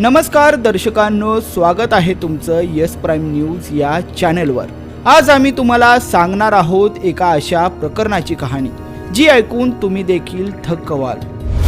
नमस्कार दर्शकांनो स्वागत आहे तुमचं यस प्राईम न्यूज या चॅनलवर. आज आम्ही तुम्हाला सांगणार आहोत एका अशा प्रकरणाची कहाणी जी ऐकून तुम्ही देखील थक्क व्हाल.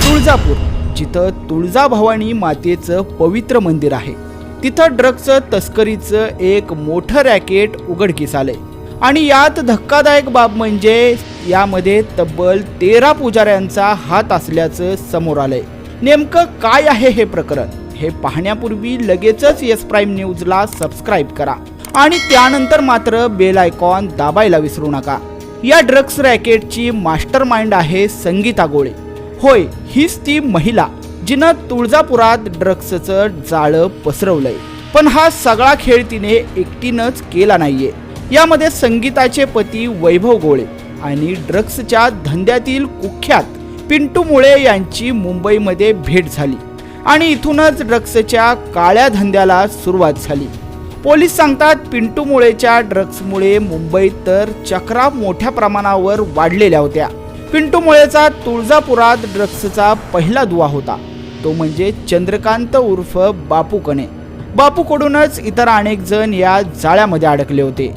तुळजापूर जिथं तुळजाभवानी मातेचं पवित्र मंदिर आहे. तिथं ड्रग्जचं तस्करीचं एक मोठं रॅकेट उघडकीस आलंय. आणि यात धक्कादायक बाब म्हणजे यामध्ये तब्बल तेरा पुजाऱ्यांचा हात असल्याचं समोर आलंय. नेमकं काय आहे हे प्रकरण? हे पाहण्यापूर्वी लगेचच येस प्राईम न्यूजला सबस्क्राईब करा. आणि त्यानंतर मात्र बेल आयकॉन दाबायला विसरू नका. या ड्रग्स रॅकेटची मास्टर माइंड आहे संगीता गोळे. होय हीच ती महिला जिनं तुळजापुरात ड्रग्सचं जाळं पसरवलंय. पण हा सगळा खेळ तिने एकटीनंच केला नाहीये. यामध्ये संगीताचे पती वैभव गोळे आणि ड्रग्सच्या धंद्यातील कुख्यात पिंटू मुळे यांची मुंबईमध्ये भेट झाली. आणि इथूनच ड्रग्सच्या काळ्या धंद्याला सुरुवात झाली. पोलीस सांगतात पिंटू मुळेच्या ड्रग्समुळे मुंबईत तर चक्रा मोठ्या प्रमाणावर वाढलेल्या होत्या. पिंटू मुळेचा तुळजापुरात ड्रग्सचा पहिला दुवा होता. तो म्हणजे चंद्रकांत उर्फ बापू कणे. बापूकडूनच इतर अनेक जण या जाळ्यामध्ये अडकले होते.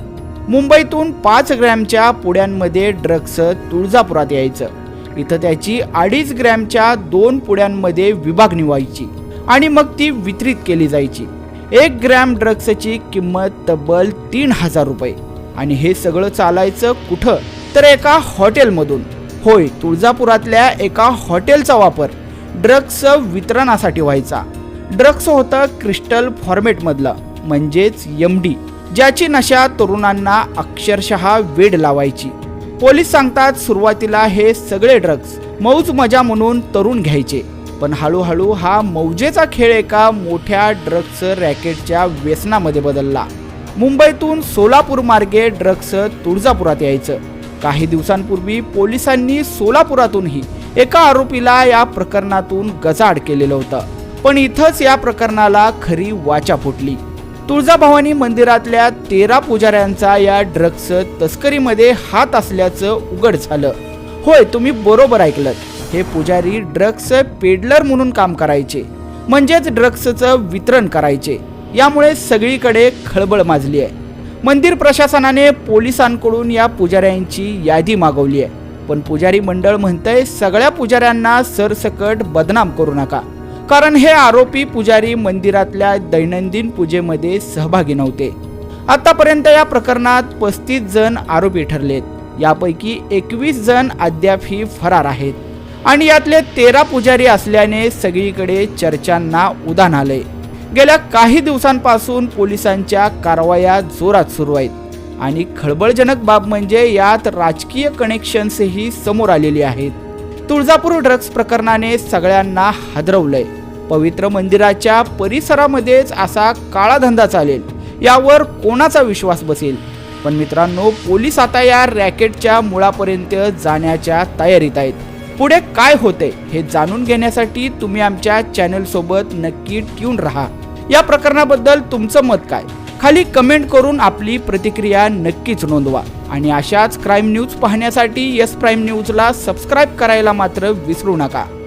मुंबईतून पाच ग्रॅमच्या पुड्यांमध्ये ड्रग्स तुळजापुरात यायचं. इथं त्याची अडीच ग्रॅमच्या दोन पुड्यांमध्ये विभागणी व्हायची आणि मग ती वितरित केली जायची. एक ग्रॅम ड्रग्सची किंमत तब्बल तीन हजार रुपये. आणि हे सगळं चालायचं कुठं? तर एका हॉटेलमधून. होय तुळजापुरातल्या एका हॉटेलचा वापर. ड्रग्स वितरणासाठी व्हायचा. ड्रग्स होतं क्रिस्टल फॉर्मेटमधलं म्हणजेच एम डी ज्याची नशा तरुणांना अक्षरशः वेड लावायची. पोलीस सांगतात सुरुवातीला हे सगळे ड्रग्ज मौज मजा म्हणून तरुण घ्यायचे. पण हळूहळू हा मौजेचा खेळ एका मोठ्या ड्रग्स रॅकेटच्या व्यसनामध्ये बदलला. मुंबईतून सोलापूर मार्गे ड्रग्स तुळजापुरात यायचं. काही दिवसांपूर्वी पोलिसांनी सोलापुरातूनही एका आरोपीला या प्रकरणातून गजाआड केलेलं होतं. पण इथंच या प्रकरणाला खरी वाचा फुटली. तुळजाभवानी मंदिरातल्या तेरा पुजाऱ्यांचा या ड्रग्स तस्करीमध्ये हात असल्याचं उघड झालं. होय तुम्ही बरोबर ऐकलं हे पुजारी ड्रग्स पेडलर म्हणून काम करायचे. म्हणजेच ड्रग्सचं वितरण करायचे. यामुळे सगळीकडे खळबळ माजली आहे. मंदिर प्रशासनाने पोलिसांकडून या पुजाऱ्यांची यादी मागवली आहे. पण पुजारी मंडळ म्हणतंय सगळ्या पुजाऱ्यांना सरसकट बदनाम करू नका. कारण हे आरोपी पुजारी मंदिरातल्या दैनंदिन पूजेमध्ये सहभागी नव्हते. आतापर्यंत या प्रकरणात पस्तीस जण आरोपी ठरलेत. यापैकी एकवीस जण अद्यापही फरार आहेत. आणि यातले तेरा पुजारी असल्याने सगळीकडे चर्चांना उदान आले गेल्या काही दिवसांपासून पोलिसांच्या कारवाया जोरात सुरू आहेत. आणि खळबळजनक बाब म्हणजे यात राजकीय कनेक्शन्सही समोर आलेली आहेत. तुळजापूर ड्रग्ज प्रकरणाने सगळ्यांना हादरवलंय. पवित्र मंदिराच्या परिसरामध्येच असा काळा धंदा चालेल यावर कोणाचा विश्वास बसेल? पण मित्रांनो पोलीस आता या रॅकेटच्या मुळापर्यंत जाण्याच्या तयारीत आहेत. पुढे काय होते हे जाणून घेण्यासाठी तुम्ही आमच्या चॅनल सोबत नक्की ट्यून राहा. या प्रकरणाबद्दल तुमचं मत काय? खाली कमेंट करून आपली प्रतिक्रिया नक्कीच नोंदवा. आणि अशाच क्राईम न्यूज पाहण्यासाठी यस प्राईम न्यूजला सबस्क्राईब करायला मात्र विसरू नका.